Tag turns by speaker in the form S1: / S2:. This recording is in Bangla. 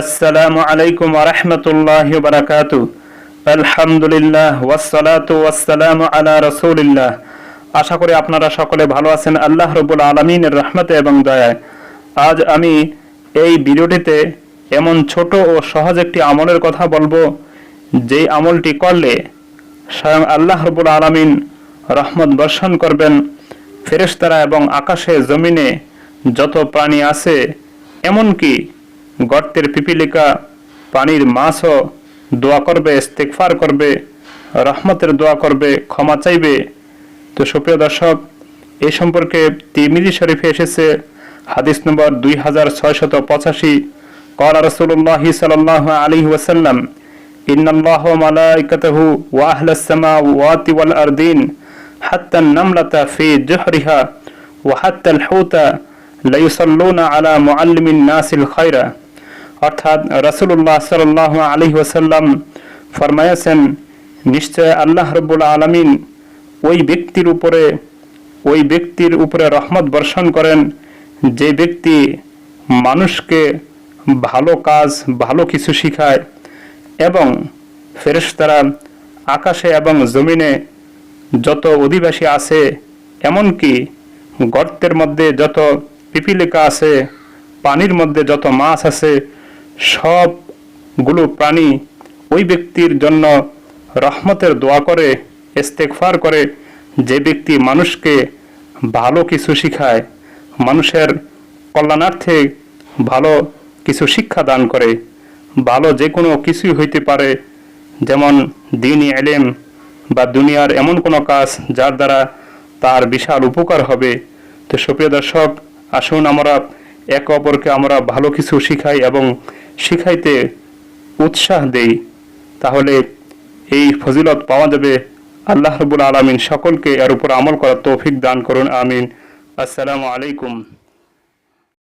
S1: আসসালামু আলাইকুম ওরহমতুল্লাহ বারাকাতু আলহামদুলিল্লাহ ওয়াসসালাতু ওয়াসসালামু আলা রাসূলিল্লাহ। আশা করি আপনারা সকলে ভালো আছেন। আল্লাহ রবুল আলমিনের রহমতে এবং দয়ায়। আজ আমি এই ভিডিওটিতে এমন ছোট ও সহজ একটি আমলের কথা বলব, যেই আমলটি করলে স্বয়ং আল্লাহ রবুল আলমিন রহমত বর্ষণ করবেন। ফেরেশতারা এবং আকাশে জমিনে যত প্রাণী আছে, এমনকি গর্তের পিপিলিকা, পানির মাছও দোয়া করবে ইস্তেকফার করবে, রহমতের দোয়া করবে, ক্ষমা চাইবে। তো সুপ্রিয় দর্শক, এ সম্পর্কে তিরমিজি শরীফে এসেছে হাদিস নম্বর দুই হাজার ছয়শত পঁচাশি। কলা রসুল্লাহ সাল্লাহ আলী ওয়াসাল্লাম, ইন্নাল্লাহ মালাইকাতাহু ওয়া আহলাস সামাওয়াতি ওয়াল আরদিন হাত্তা নামলাতা ফি জুহরিহা ওয়া হাত্তা আল হুতা লা ইউসাল্লুনা আলা মুআল্লিমিন নাসিল খায়রা। অর্থাৎ রাসূলুল্লাহ সাল্লাল্লাহু আলাইহি ওয়াসাল্লাম ফরমায়াছেন, নিশ্চয় আল্লাহ রব্বুল আলামিন ওই ব্যক্তির উপরে, ওই ব্যক্তির উপরে রহমত বর্ষণ করেন, যে ব্যক্তি মানুষকে ভালো কাজ, ভালো কিছু শিখায় এবং ফেরেশতারা আকাশে এবং জমিনে যত অধিবাসী আছে, এমনকি গর্তের মধ্যে যত পিপিলিকা আছে, পানির মধ্যে যত মাছ আছে সবগুলো প্রাণী ওই ব্যক্তির জন্য রহমতের দোয়া করে ইস্তেকফার করে। যে ব্যক্তি মানুষকে ভালো কিছু শিখায়, মানুষের কল্যাণার্থে ভালো কিছু শিক্ষা দান করে, ভালো যে কোনো কিছুই হইতে পারে, যেমন দিনই এলেম বা দুনিয়ার এমন কোনো কাজ যার দ্বারা তার বিশাল উপকার হবে। তো সুপ্রিয় দর্শক, আসুন আমরা একে অপরকে আমরা ভালো কিছু শিখাই এবং শিখাইতে উৎসাহ দেই, তাহলে এই ফজিলত পাওয়া যাবে। আল্লাহ রবুল আলমিন সকলকে এর উপর আমল করার তৌফিক দান করুন, আমিন। আসসালামু আলাইকুম।